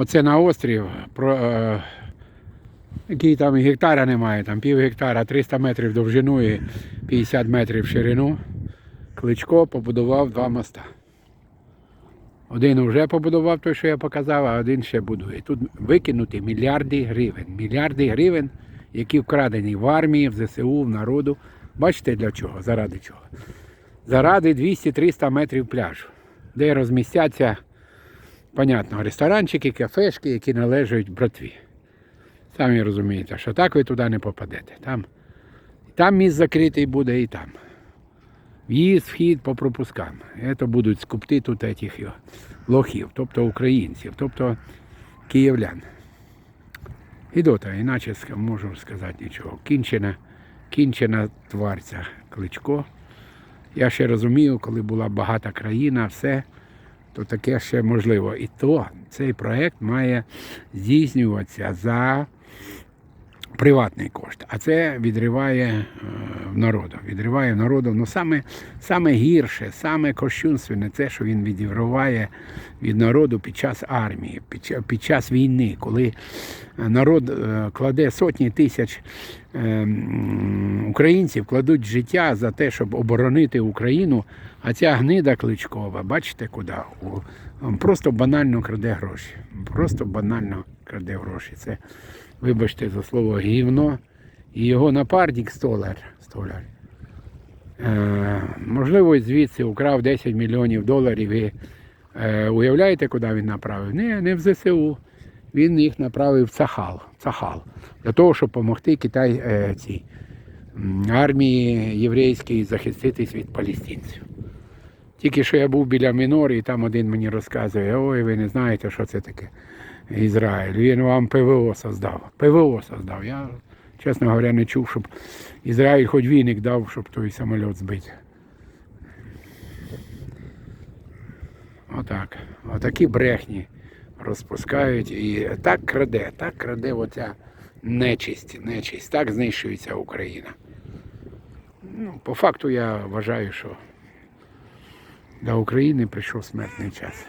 Оце на острів, про, е, який там і гектара немає, там пів гектара, 300 метрів довжину і 50 метрів ширину. Кличко побудував два моста. Один вже побудував той, що я показав, а один ще будує. Тут викинуті мільярди гривень. Мільярди гривень, які вкрадені в армії, в ЗСУ, в народу. Бачите для чого? Заради чого? Заради 200-300 метрів пляжу, де розмістяться, понятно, ресторанчики, кафешки, які належать братві. Самі розумієте, що так ви туди не попадете. Там, там міст закритий буде і там. В'їзд, вхід по пропускам. Це будуть скупти тут этих лохів, тобто українців, тобто київлян. Гідота, іначе можу сказати нічого. Кінчена, кінчена тварь ця кличко. Я ще розумію, коли була багата країна, все, то таке ще можливо. І то цей проект має здійснюватися за приватний кошт. А це відриває е, народу. Відриває народу. Ну саме, саме гірше, саме кощунственне, це, що він відриває від народу під час армії, під, під час війни, коли народ е, кладе сотні тисяч е, українців, кладуть життя за те, щоб оборонити Україну. А ця гнида кличкова, бачите куди? Просто банально краде гроші. Просто банально краде гроші. Це, вибачте за слово, гівно. І його напарник столяр. столяр. Е, можливо, звідси украв 10 мільйонів доларів і е, уявляєте, куди він направив? Не, не в ЗСУ. Він їх направив в Цахал, Цахал для того, щоб допомогти Китай е, цій армії єврейській захиститись від палестинців. Тільки що я був біля Мінори, і там один мені розказує, ой, ви не знаєте, що це таке Ізраїль. Він вам ПВО создав. ПВО создав. Я, чесно говоря, не чув, щоб Ізраїль хоч віник дав, щоб той самоліт збити. Отак. Отакі брехні розпускають. І так краде, так краде оця нечисть, нечисть. Так знищується Україна. Ну, по факту я вважаю, що для України прийшов смертний час.